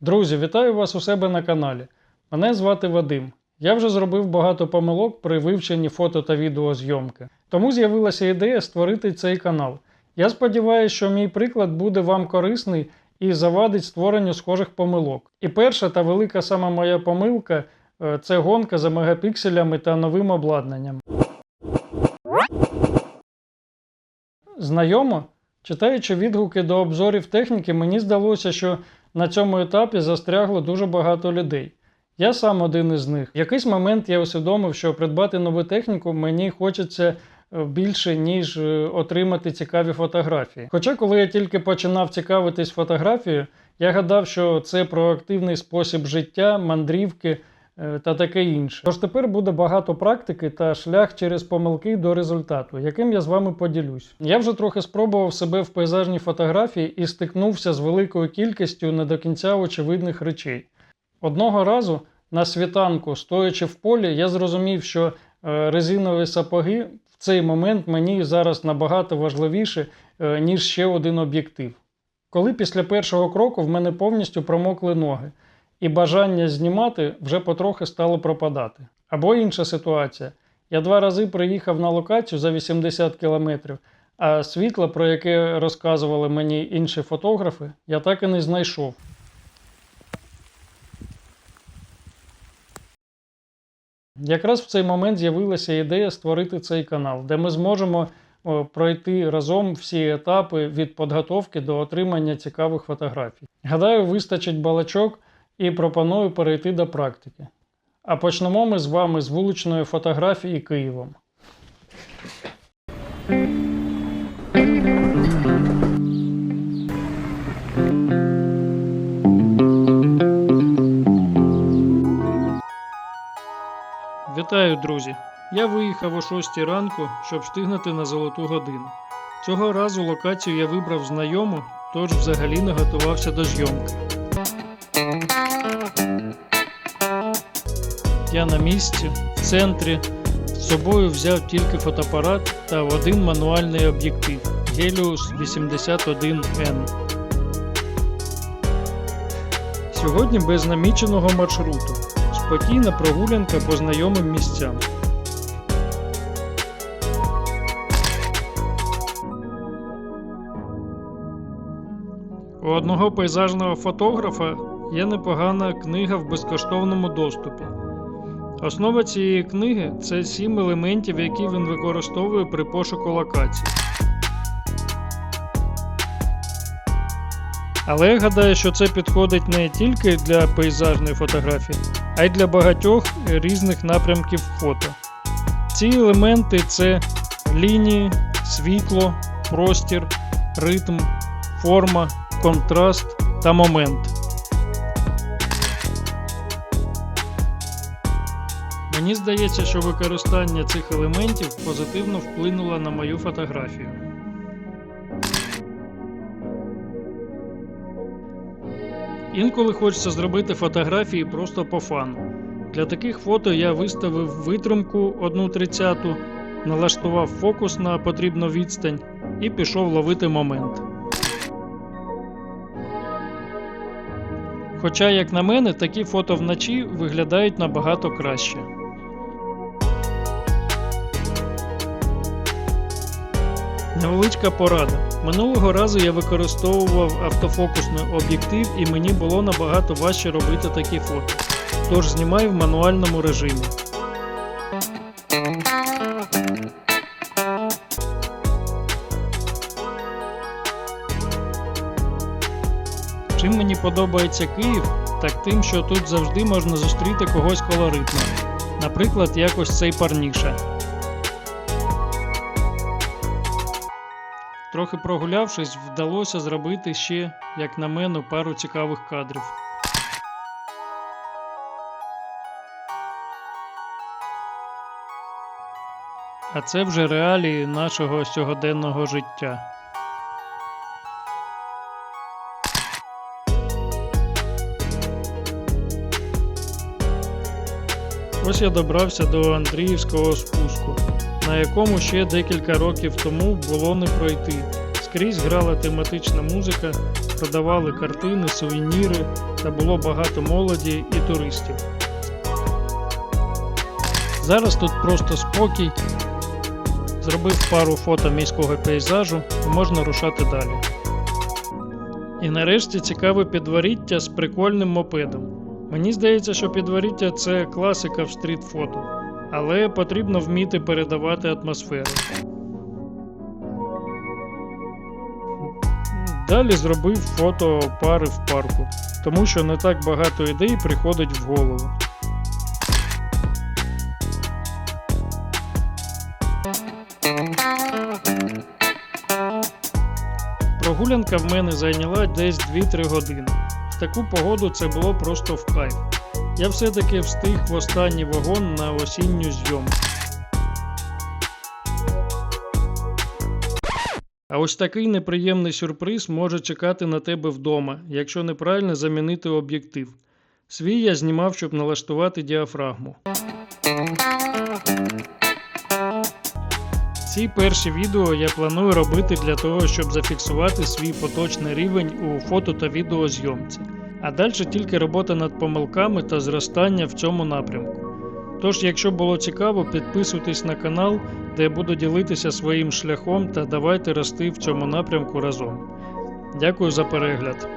Друзі, вітаю вас у себе на каналі. Мене звати Вадим. Я вже зробив багато помилок при вивченні фото та відеозйомки. Тому з'явилася ідея створити цей канал. Я сподіваюся, що мій приклад буде вам корисний і завадить створенню схожих помилок. І перша та велика сама моя помилка е, це гонка за мегапікселями та новим обладнанням. Знайомо? Читаючи відгуки до обзорів техніки, мені здалося, що на цьому етапі застрягло дуже багато людей. Я сам один із них. В якийсь момент я усвідомив, що придбати нову техніку мені хочеться е, більше, ніж е, отримати цікаві фотографії. Хоча, коли я тільки починав цікавитись фотографією, я гадав, що це проактивний спосіб життя, мандрівки та таке інше. Тож тепер буде багато практики та шлях через помилки до результату, яким я з вами поділюсь. Я вже трохи спробував себе в пейзажній фотографії і стикнувся з великою кількістю не до кінця очевидних речей. Одного разу на світанку, стоячи в полі, я зрозумів, що е, резинові сапоги в цей момент мені зараз набагато важливіше, е, ніж ще один об'єктив. Коли після першого кроку в мене повністю промокли ноги, і бажання знімати вже потрохи стало пропадати. Або інша ситуація. Я два рази приїхав на локацію за 80 кілометрів, а світло, про яке розказували мені інші фотографи, я так і не знайшов. Якраз в цей момент з'явилася ідея створити цей канал, де ми зможемо пройти разом всі етапи від підготовки до отримання цікавих фотографій. Гадаю, вистачить балачок і пропоную перейти до практики. А почнемо ми з вами з вуличної фотографії Києвом. Вітаю, друзі! Я виїхав о 6 ранку, щоб встигнути на золоту годину. Цього разу локацію я вибрав знайому, тож взагалі не готувався до зйомки. Я на місці, в центрі. З собою взяв тільки фотоапарат та один мануальний об'єктив Helios 81N. Сьогодні без наміченого маршруту. Спокійна прогулянка по знайомим місцям. У одного пейзажного фотографа є непогана книга в безкоштовному доступі. Основа цієї книги це сім елементів, які він використовує при пошуку локацій. Але я гадаю, що це підходить не тільки для пейзажної фотографії, а й для багатьох різних напрямків фото. Ці елементи це лінії, світло, простір, ритм, форма, контраст та момент. Мені здається, що використання цих елементів позитивно вплинуло на мою фотографію. Інколи хочеться зробити фотографії просто по фану. Для таких фото я виставив витримку 1.30, налаштував фокус на потрібну відстань і пішов ловити момент. Хоча, як на мене, такі фото вночі виглядають набагато краще. Невеличка порада. Минулого разу я використовував автофокусний об'єктив і мені було набагато важче робити такі фото. Тож знімаю в мануальному режимі. Чим мені подобається Київ, так тим, що тут завжди можна зустріти когось колоритного. Наприклад, якось цей парніша. Трохи прогулявшись, вдалося зробити ще, як на мене, пару цікавих кадрів. А це вже реалії нашого сьогоденного життя. Ось я добрався до Андріївського спуску, на якому ще декілька років тому було не пройти. Скрізь грала тематична музика, продавали картини, сувеніри та було багато молоді і туристів. Зараз тут просто спокій. Зробив пару фото міського пейзажу і можна рушати далі. І нарешті цікаве підворіття з прикольним мопедом. Мені здається, що підворіття це класика в стріт-фото, але потрібно вміти передавати атмосферу. Далі зробив фото пари в парку, тому що не так багато ідей приходить в голову. Прогулянка в мене зайняла десь 2-3 години. В таку погоду це було просто в кайф. Я все-таки встиг в останній вагон на осінню зйомку. А ось такий неприємний сюрприз може чекати на тебе вдома, якщо неправильно замінити об'єктив. Свій я знімав, щоб налаштувати діафрагму. Ці перші відео я планую робити для того, щоб зафіксувати свій поточний рівень у фото та відеозйомці. А далі тільки робота над помилками та зростання в цьому напрямку. Тож, якщо було цікаво, підписуйтесь на канал, де я буду ділитися своїм шляхом та давайте рости в цьому напрямку разом. Дякую за перегляд.